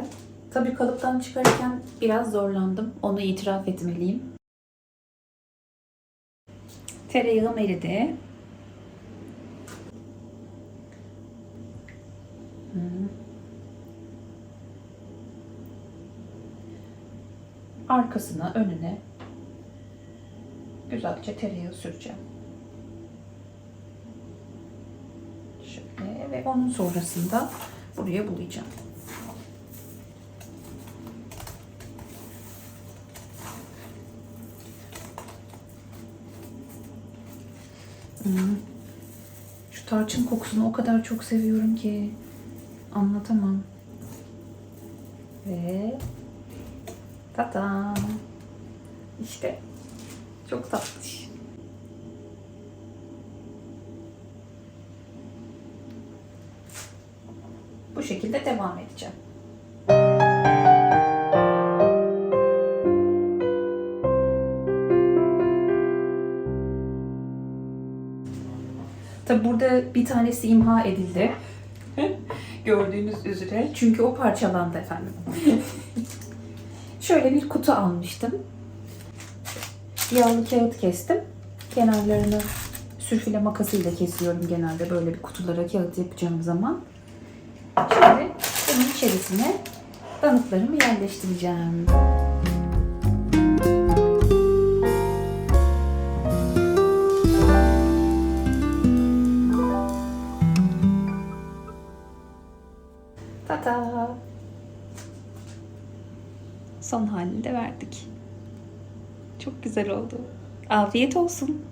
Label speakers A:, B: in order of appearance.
A: Güzel. Tabii kalıptan çıkarırken biraz zorlandım. Onu itiraf etmeliyim. Tereyağım eridi. Arkasına, önüne güzelce tereyağı süreceğim. Şöyle ve onun sonrasında buraya bulayacağım. Şu tarçın kokusunu o kadar çok seviyorum ki anlatamam. Ve tata işte çok tatlış. Bu şekilde devam edeceğim. Tabi burada bir tanesi imha edildi. Gördüğünüz üzere. Çünkü o parçalandı efendim. Şöyle bir kutu almıştım. Yağlı kağıt kestim. Kenarlarını sürfile makasıyla kesiyorum genelde böyle bir kutulara kağıt yapacağım zaman. Şimdi bunun içerisine danıtlarımı yerleştireceğim. Tata. Son halini de verdik. Çok güzel oldu. Afiyet olsun.